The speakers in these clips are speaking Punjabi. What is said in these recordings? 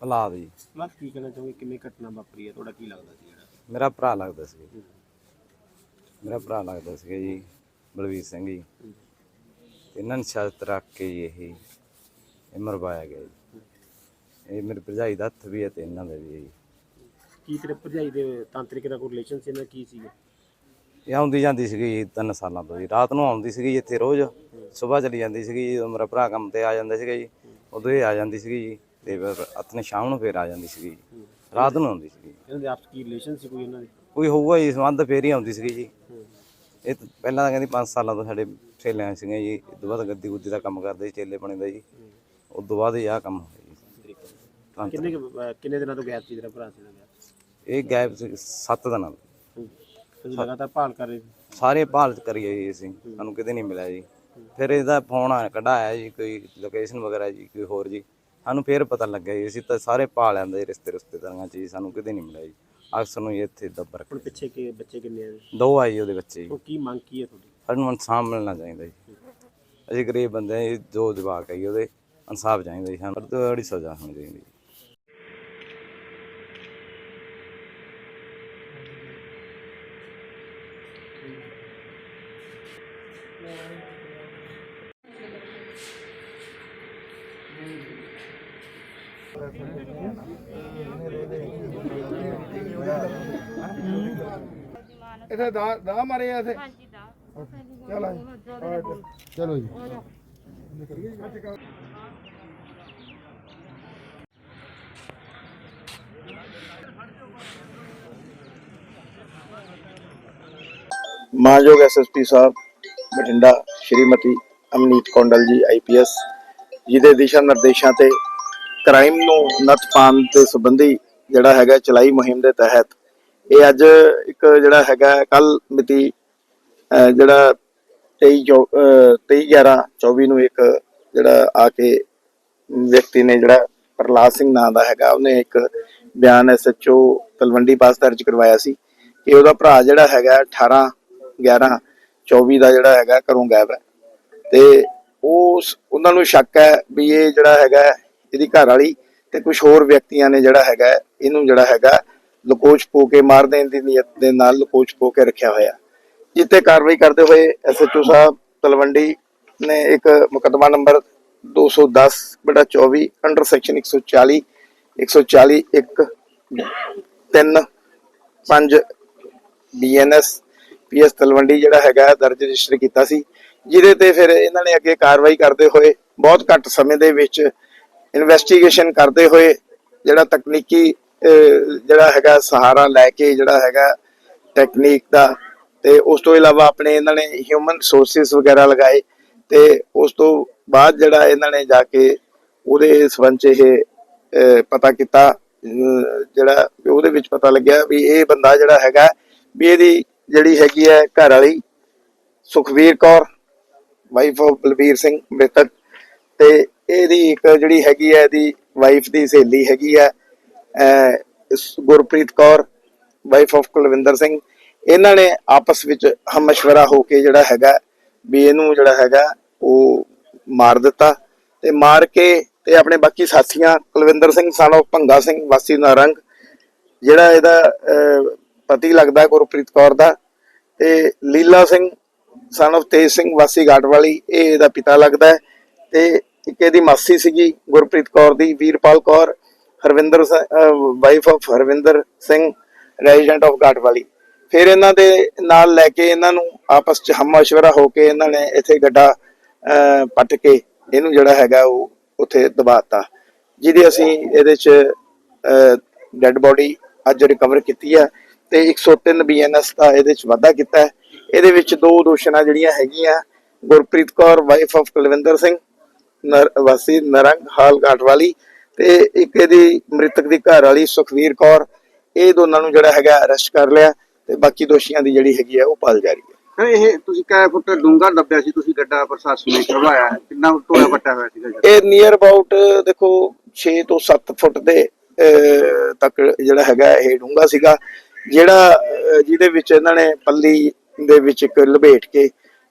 ਭਲਾਦ ਜੀ ਬਸ ਕੀ ਕਹਿਣਾ ਚਾਹੋਗੇ ਕਿਵੇਂ ਘਟਨਾ ਵਾਪਰੀ ਹੈ? ਤੁਹਾਡਾ ਕੀ ਲੱਗਦਾ ਸੀ ਜਿਹੜਾ? ਮੇਰਾ ਭਰਾ ਲੱਗਦਾ ਸੀ। ਜੀ। ਮੇਰਾ ਭਰਾ ਲੱਗਦਾ ਸੀਗਾ ਜੀ ਬਲਵੀਰ ਸਿੰਘ ਜੀ। ਤੇ ਇਹਨਾਂ ਨੇ ਸ਼ਰਤ ਰੱਖ ਕੇ ਜੀ ਇਹ ਇਹ ਮਰਵਾਇਆ ਗਿਆ ਜੀ। ਇਹ ਮੇਰੇ ਭਰਜਾਈ ਦਾ ਹੱਥ ਵੀ ਹੈ ਤੇ ਇਹਨਾਂ ਦਾ ਵੀ ਹੈ ਜੀ। ਕੀ ਤੇਰੇ ਭਰਜਾਈ ਦੇ ਤਾਂਤਰਿਕ ਦਾ ਕੋਈ ਰਿਲੇਸ਼ਨ ਸੀ ਇਹਨਾਂ ਦਾ? ਕੀ ਸੀਗਾ ਇਹ ਆਉਂਦੀ ਜਾਂਦੀ ਸੀਗੀ ਜੀ ਤਿੰਨ ਸਾਲਾਂ ਤੋਂ ਜੀ। ਰਾਤ ਨੂੰ ਆਉਂਦੀ ਸੀਗੀ ਜੀ ਇੱਥੇ ਰੋਜ਼। ਸਵੇਰ ਚਲੀ ਜਾਂਦੀ ਸੀਗੀ ਜਦੋਂ ਮੇਰਾ ਭਰਾ ਕੰਮ ਤੇ ਆ ਜਾਂਦਾ ਸੀਗਾ ਜੀ ਉਦੋਂ ਇਹ ਆ ਜਾਂਦੀ ਸੀਗੀ ਜੀ। ਤੇ ਫਿਰ ਆਪਣੇ ਸ਼ਾਮ ਨੂੰ ਫੇਰ ਆ ਜਾਂਦੀ ਸੀਗੀ ਜੀ। ਰਾਤ ਨੂੰ ਆਉਂਦੀ ਸੀਗੀ ਇਹਨਾਂ ਦੇ ਆਪਸ ਕੀ ਰਿਲੇਸ਼ਨ ਸੀ ਕੋਈ ਇਹਨਾਂ ਦੇ? ਕੋਈ ਹੋਊਗਾ ਜੀ ਸੰਬੰਧ ਫੇਰ ਹੀ ਆਉਂਦੀ ਸੀਗੀ ਜੀ। ਇਹ ਤਾਂ ਪਹਿਲਾਂ ਤਾਂ ਕਹਿੰਦੀ 5 ਸਾਲਾਂ ਤੋਂ ਸਾਡੇ ਚੇਲਿਆਂ ਸੀਗੇ ਜੀ। ਇਸ ਤੋਂ ਬਾਅਦ ਗੱਦੀ ਗੁੱਦੀ ਦਾ ਕੰਮ ਕਰਦੇ ਸੀ ਚੇਲੇ ਬਣੇ ਦਾ ਜੀ। ਉਸ ਤੋਂ ਬਾਅਦ ਇਹ ਆਹ ਕੰਮ ਹੋਇਆ ਜੀ। ਤਾਂ ਕਿੰਨੇ ਕੁ, ਅਹ, ਕਿੰਨੇ ਦਿਨਾਂ ਤੋਂ ਗੈਪ ਸੀ ਤੇਰਾ ਭਰਾ ਸੀ ਨਾ ਇਹ ਗੈਪ ਸੀ 7 ਦਿਨਾਂ ਦਾ ਤੁਸੀਂ ਲਗਾਤਾਰ ਭਾਲ ਕਰ ਰਹੇ ਸੀ? ਸਾਰੇ ਭਾਲ ਕਰੀਏ ਜੀ ਅਸੀਂ। ਸਾਨੂੰ ਕਿਤੇ ਨਹੀਂ ਮਿਲਿਆ ਜੀ। ਫਿਰ ਇਹਦਾ ਫੋਨ ਆ ਕਢਾਇਆ ਜੀ ਕੋਈ ਲੋਕੇਸ਼ਨ ਵਗੈਰਾ ਜੀ ਕੋਈ ਹੋਰ ਜੀ। ਸਾਨੂੰ ਫਿਰ ਪਤਾ ਲੱਗਿਆ ਜੀ ਅਸੀਂ ਤਾਂ ਸਾਰੇ ਭਾਲ ਆਂਦੇ ਰਿਸ਼ਤੇ ਰਿਸ਼ਤੇਦਾਰਾਂ ਚ ਜੀ ਸਾਨੂੰ ਕਿਤੇ ਨਹੀਂ ਮਿਲਿਆ ਜੀ। ਅਕਸਰ ਨੂੰ ਜੀ ਇੱਥੇ ਦੱਬਰ ਹੁਣ ਪਿੱਛੇ ਕਿ ਬੱਚੇ ਕਿੰਨੇ ਆ ਜੀ? ਦੋ ਜੀ ਉਹਦੇ ਬੱਚੇ ਜੀ। ਉਹ ਕੀ ਮੰਗ ਕੀ ਹੈ ਤੁਹਾਡੀ? ਸਾਨੂੰ ਇਨਸਾਫ ਮਿਲਣਾ ਚਾਹੀਦਾ ਜੀ। ਅਸੀਂ ਗਰੀਬ ਬੰਦੇ ਹਾਂ ਜੀ ਜੋ ਜਵਾਕ ਹੈ ਜੀ ਉਹਦੇ ਇਨਸਾਫ ਚਾਹੀਦਾ ਜੀ ਸਾਨੂੰ। ਬੜੀ ਸਜ਼ਾ ਹੋਣੀ ਚਾਹੀਦੀ ਜੀ। ਇੱਥੇ ਦਾ ਦਾ ਮਾਰੇ ਆ ਇੱਥੇ। ਹਾਂਜੀ ਦਾ। ਚਲੋ ਚਲੋ ਜੀ। ਮਾਨਯੋਗ ਐਸਐਸਪੀ ਸਾਹਿਬ ਬਠਿੰਡਾ ਸ਼੍ਰੀਮਤੀ ਅਮਨੀਤ ਕੌਂਡਲ ਜੀ ਆਈਪੀਐਸ ਜਿਹਦੇ ਦਿਸ਼ਾ ਨਿਰਦੇਸ਼ਾਂ ਤੇ ਕ੍ਰਾਈਮ ਨੂੰ ਨੱਥ ਪਾਉਣ ਦੇ ਸੰਬੰਧੀ ਜਿਹੜਾ ਹੈਗਾ ਚਲਾਈ ਮੁਹਿੰਮ ਦੇ ਤਹਿਤ, ਇਹ ਅੱਜ ਇੱਕ ਜਿਹੜਾ ਹੈਗਾ ਕੱਲ ਮਿਤੀ ਜਿਹੜਾ 23 11 24 ਨੂੰ ਇੱਕ ਜਿਹੜਾ ਆ ਕੇ ਵਿਅਕਤੀ ਨੇ ਜਿਹੜਾ ਪ੍ਰਲਾਦ ਸਿੰਘ ਨਾਂ ਦਾ ਹੈਗਾ, ਉਹਨੇ ਇੱਕ ਬਿਆਨ ਐਸਐਚਓ ਤਲਵੰਡੀ ਪਾਸ ਦਰਜ ਕਰਵਾਇਆ ਸੀ ਕਿ ਉਹਦਾ ਭਰਾ ਜਿਹੜਾ ਹੈਗਾ 18 11 24 ਦਾ ਜਿਹੜਾ ਹੈਗਾ, ਘਰੋਂ ਗਾਇਬ ਹੈ। ਤੇ ਉਸ ਉਹਨਾਂ ਨੂੰ ਸ਼ੱਕ ਹੈ ਵੀ ਇਹ ਜਿਹੜਾ ਹੈਗਾ ਇਹਦੀ ਘਰ ਵਾਲੀ ਤੇ ਕੁਝ ਹੋਰ ਵਿਅਕਤੀਆਂ ਨੇ ਜਿਹੜਾ ਹੈਗਾ, ਇਹਨੂੰ ਜਿਹੜਾ ਹੈਗਾ ਲਕੋਚ ਪੋ ਕੇ ਮਾਰ ਦੇਣ ਦੀ ਨੀਅਤ ਦੇ ਨਾਲ ਲਕੋਚ ਪੋ ਕੇ ਰੱਖਿਆ ਹੋਇਆ। ਜਿੱਤੇ ਕਾਰਵਾਈ ਕਰਦੇ ਹੋਏ ਐਸਐਚਓ ਸਾਹਿਬ ਤਲਵੰਡੀ ਨੇ ਇੱਕ ਮੁਕੱਦਮਾ ਨੰਬਰ 210 ਬਟਾ 24 under section 140 140 1 3 5 BNS PS Talwandi ਜਿਹੜਾ ਹੈਗਾ ਦਰਜ ਰਜਿਸਟਰ ਕੀਤਾ ਸੀ, ਜਿਹਦੇ ਤੇ ਫਿਰ ਇਹਨਾਂ ਨੇ ਅੱਗੇ ਕਾਰਵਾਈ ਕਰਦੇ ਹੋਏ ਬਹੁਤ ਘੱਟ ਸਮੇਂ ਦੇ ਵਿੱਚ ਇਨਵੈਸਟੀਗੇਸ਼ਨ ਕਰਦੇ ਹੋਏ ਜਿਹੜਾ ਤਕਨੀਕੀ ਜਿਹੜਾ ਹੈਗਾ ਸਹਾਰਾ ਲੈ ਕੇ ਜਿਹੜਾ ਹੈਗਾ ਟੈਕਨੀਕ ਦਾ ਤੇ ਉਸ ਤੋਂ ਇਲਾਵਾ ਆਪਣੇ ਇਹਨਾਂ ਨੇ ਹਿਊਮਨ ਸੋਰਸਿਸ ਵਗੈਰਾ ਲਗਾਏ ਤੇ ਉਸ ਤੋਂ ਬਾਅਦ ਜਿਹੜਾ ਇਹਨਾਂ ਨੇ ਜਾ ਕੇ ਉਹਦੇ ਸਬੰਧ 'ਚ ਇਹ ਪਤਾ ਕੀਤਾ ਜਿਹੜਾ ਉਹਦੇ ਵਿੱਚ ਪਤਾ ਲੱਗਿਆ ਵੀ ਇਹ ਬੰਦਾ ਜਿਹੜਾ ਹੈਗਾ ਵੀ ਇਹਦੀ ਜਿਹੜੀ ਹੈਗੀ ਹੈ ਘਰ ਵਾਲੀ ਸੁਖਵੀਰ ਕੌਰ ਵਾਈਫ ਆਫ ਬਲਬੀਰ ਸਿੰਘ ਮ੍ਰਿਤਕ ਤੇ ਇਹਦੀ ਇੱਕ ਜਿਹੜੀ ਹੈਗੀ ਹੈ ਇਹਦੀ ਵਾਈਫ ਦੀ ਸਹੇਲੀ ਹੈਗੀ ਹੈ ਅਹ, ਗੁਰਪ੍ਰੀਤ ਕੌਰ ਵਾਈਫ ਆਫ ਕੁਲਵਿੰਦਰ ਸਿੰਘ। ਇਹਨਾਂ ਨੇ ਆਪਸ ਵਿੱਚ ਹਮ ਹੋ ਕੇ ਜਿਹੜਾ ਹੈਗਾ ਵੀ ਇਹਨੂੰ ਜਿਹੜਾ ਹੈਗਾ ਉਹ ਮਾਰ ਦਿੱਤਾ ਤੇ ਮਾਰ ਕੇ ਤੇ ਆਪਣੇ ਬਾਕੀ ਸਾਥੀਆਂ ਕੁਲਵਿੰਦਰ ਸਿੰਘ son of ਭੰਗਾ ਸਿੰਘ ਵਾਸੀ ਨਾਰੰਗ ਜਿਹੜਾ ਇਹਦਾ ਅਹ, ਪਤੀ ਲੱਗਦਾ ਗੁਰਪ੍ਰੀਤ ਕੌਰ ਦਾ ਤੇ ਲੀਲਾ ਸਿੰਘ ਸਨ of ਤੇਜ ਸਿੰਘ ਵਾਸੀ ਘਾਟਵਾਲੀ ਇਹ ਇਹਦਾ ਪਿਤਾ ਲੱਗਦਾ ਹੈ ਤੇ ਇੱਕ ਇਹਦੀ ਮਾਸੀ ਸੀਗੀ, ਗੁਰਪ੍ਰੀਤ ਕੌਰ ਦੀ, Veerpal Kaur, Harvinder wife of Harvinder Singh resident of Ghatwali ਫਿਰ ਇਹਨਾਂ ਦੇ ਨਾਲ ਲੈ ਕੇ ਇਹਨਾਂ ਨੂੰ ਆਪਸ ਚ ਹਮਸ਼ਵਰਾ ਹੋ ਕੇ ਇਹਨਾਂ ਨੇ ਇੱਥੇ ਗੱਡਾ ਪੱਟ ਕੇ ਇਹਨੂੰ ਜਿਹੜਾ ਹੈਗਾ ਉਹ ਉੱਥੇ ਦਬਾਤਾ। ਜਿਹਦੀ ਅਸੀਂ ਇਹਦੇ ਚ ਡੈੱਡ ਬੋਡੀ ਅੱਜ ਰਿਕਵਰ ਕੀਤੀ ਹੈ ਤੇ 103 ਬੀਐਨਐਸ ਦਾ ਇਹਦੇ ਚ ਵਾਧਾ ਕੀਤਾ। ਹੈ ਇਹਦੇ ਵਿੱਚ ਦੋ ਦੋਸ਼ਣਾ ਜਿਹੜੀਆਂ ਹੈਗੀਆਂ, ਗੁਰਪ੍ਰੀਤ ਕੌਰ ਵਾਈਫ ਆਫ ਕੁਲਵਿੰਦਰ ਸਿੰਘ ਵਾਸੀ ਨਰੰਗ ਹਾਲ ਘਾਟਵਾਲੀ ਤੇ ਇੱਕ ਇਹਦੀ ਮ੍ਰਿਤਕ ਦੀ ਘਰ ਵਾਲੀ ਸੁਖਵੀਰ ਕੌਰ ਇਹ ਦੋਨਾਂ ਨੂੰ ਜਿਹੜਾ ਹੈਗਾ ਅਰੈਸਟ ਕਰ ਲਿਆ ਤੇ ਬਾਕੀ ਦੋਸ਼ੀਆਂ ਦੀ ਜਿਹੜੀ ਹੈਗੀ ਹੈ ਉਹ ਪਾਲ ਜਾਰੀ ਹੈ ਇਹ ਤੁਸੀਂ ਕੈ ਫੁੱਟ ਡੂੰਘਾ ਲੱਭਿਆ ਸੀ ਤੁਸੀਂ ਗੱਡਾ ਪ੍ਰਸ਼ਾਸਨ ਨੇ ਕਰਵਾਇਆ? ਕਿੰਨਾ ਟੋਇਆ ਪੱਟਾ ਹੋਇਆ ਸੀਗਾ? ਇਹ ਨੀਅਰ ਅਬਾਊਟ ਦੇਖੋ 6 ਤੋਂ 7 ਫੁੱਟ ਦੇ ਤੱਕ ਜਿਹੜਾ ਹੈਗਾ ਇਹ ਡੂੰਘਾ ਸੀਗਾ ਜਿਹੜਾ ਜਿਹਦੇ ਵਿੱਚ ਇਹਨਾਂ ਨੇ ਪੱਲੀ ਦੇ ਵਿੱਚ ਇੱਕ ਲਪੇਟ ਕੇ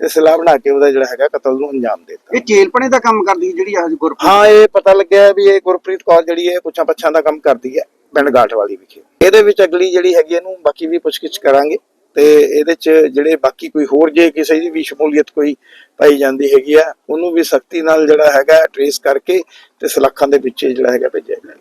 ਤੇ ਸਲਾਹ ਬਣਾ ਕੇ ਉਹਦਾ ਜਿਹੜਾ ਹੈਗਾ ਕਤਲ ਨੂੰ ਅੰਜਾਮ ਦੇ ਦਿੱਤਾ। ਇਹ ਚੇਲਪਣੇ ਦਾ ਕੰਮ ਕਰਦੀ ਜਿਹੜੀ ਆਹ ਗੁਰਪ੍ਰੀਤ? ਹਾਂ ਇਹ ਪਤਾ ਲੱਗਿਆ ਵੀ ਇਹ ਗੁਰਪ੍ਰੀਤ ਕੌਰ ਜਿਹੜੀ ਹੈ ਪੁੱਛਾਂ ਪੱਛਾਂ ਦਾ ਕੰਮ ਕਰਦੀ ਹੈ ਪਿੰਡ ਗਾਠ ਵਾਲੀ ਵਿਖੇ। ਇਹਦੇ ਵਿੱਚ ਅਗਲੀ ਜਿਹੜੀ ਹੈਗੀ ਇਹਨੂੰ ਬਾਕੀ ਵੀ ਪੁੱਛਗਿੱਛ ਕਰਾਂਗੇ। ਤੇ ਇਹਦੇ ਚ ਜਿਹੜੇ ਬਾਕੀ ਕੋਈ ਹੋਰ ਜੇ ਕਿਸੇ ਦੀ ਵੀ ਸ਼ਮੂਲੀਅਤ ਕੋਈ ਪਾਈ ਜਾਂਦੀ ਹੈਗੀ ਆ ਉਹਨੂੰ ਵੀ ਸਖਤੀ ਨਾਲ ਜਿਹੜਾ ਹੈਗਾ ਟ੍ਰੇਸ ਕਰਕੇ ਤੇ ਸਲਾਖਾਂ ਦੇ ਪਿੱਛੇ ਜਿਹੜਾ ਹੈਗਾ ਭੇਜਿਆ ਜਾਏਗਾ।